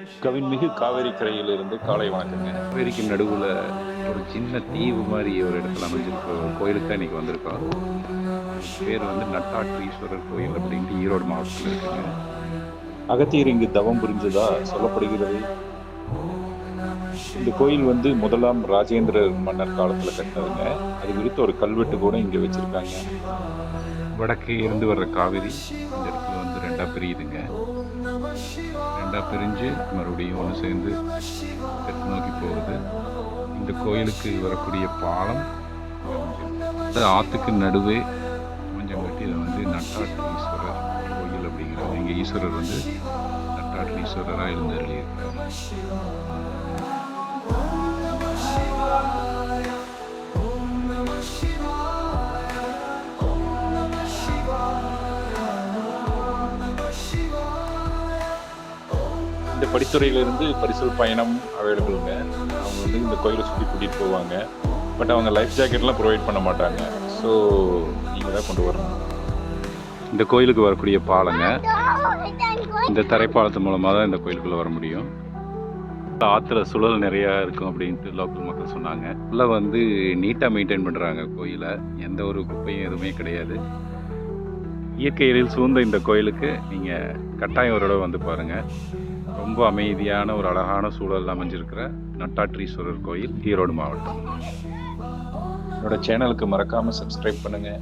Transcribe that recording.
கவின்மிகு காவேரி கரையிலிருந்து காலை வணக்கங்க. காவேரிக்கு நடுவில் ஒரு சின்ன தீவு மாதிரி ஒரு இடத்துல அமைஞ்சிருக்க. ஒரு கோயிலுக்கு தான் இன்றைக்கி வந்திருக்கோம். பேர் வந்து நட்டாற்றீஸ்வரர் கோயில் அப்படின்ட்டு ஈரோடு மாவட்டத்தில் இருக்குங்க. அகத்தியர் இங்கு தவம் புரிஞ்சதா சொல்லப்படுகிறது? இந்த கோயில் வந்து முதலாம் ராஜேந்திர மன்னர் காலத்துல கட்டினதுங்க. அது குறித்து ஒரு கல்வெட்டு கூட இங்க வச்சிருக்காங்க. வடக்கே இருந்து வர்ற காவேரி இந்த இடத்துல வந்து ரெண்டாக பிரியுதுங்க. ரெண்டாக பிரிஞ்சு மறுபடியும் ஒன்று சேர்ந்து தெற்கு நோக்கி போகுது இந்த கோயிலுக்கு வரக்கூடிய பாலம் அது ஆற்றுக்கு நடுவே அமைஞ்சங்காட்டி இதை வந்து நட்டாற்றீஸ்வரர் கோயில் அப்படிங்கிறது. இங்கே ஈஸ்வரர் வந்து நட்டாற்றீஸ்வரராக எழுந்தருளியிருக்காங்க இந்த படித்துறையிலிருந்து பரிசல் பயணம் அவைலபிளுங்க அவங்க வந்து இந்த கோயிலை சுற்றி கூட்டிகிட்டு போவாங்க. பட் அவங்க லைஃப் ஜாக்கெட்லாம் ப்ரொவைட் பண்ண மாட்டாங்க. ஸோ நீங்கள் தான் கொண்டு வரணும். இந்த கோயிலுக்கு வரக்கூடிய பாலங்க இந்த தரைப்பாலத்து மூலமாக தான் இந்த கோயிலுக்குள்ளே வர முடியும். ஆற்றுல சுழல் நிறையா இருக்கும் அப்படின்ட்டு லோக்கல் மக்கள் சொன்னாங்க. உள்ள வந்து நீட்டாக மெயின்டைன் பண்ணுறாங்க கோயிலை. எந்த ஒரு குப்பையும் எதுவுமே கிடையாது. இயற்கை எழில் சூழ்ந்த இந்த கோயிலுக்கு நீங்கள் கட்டாயம் ஒரு தடவை வந்து பாருங்கள் ரொம்ப அமைதியான ஒரு அழகான சூழல் அமைஞ்சிருக்கிற நட்டாற்றீஸ்வரர் கோயில் ஈரோடு மாவட்டம். என்னோட சேனலுக்கு மறக்காமல் சப்ஸ்கிரைப் பண்ணுங்கள்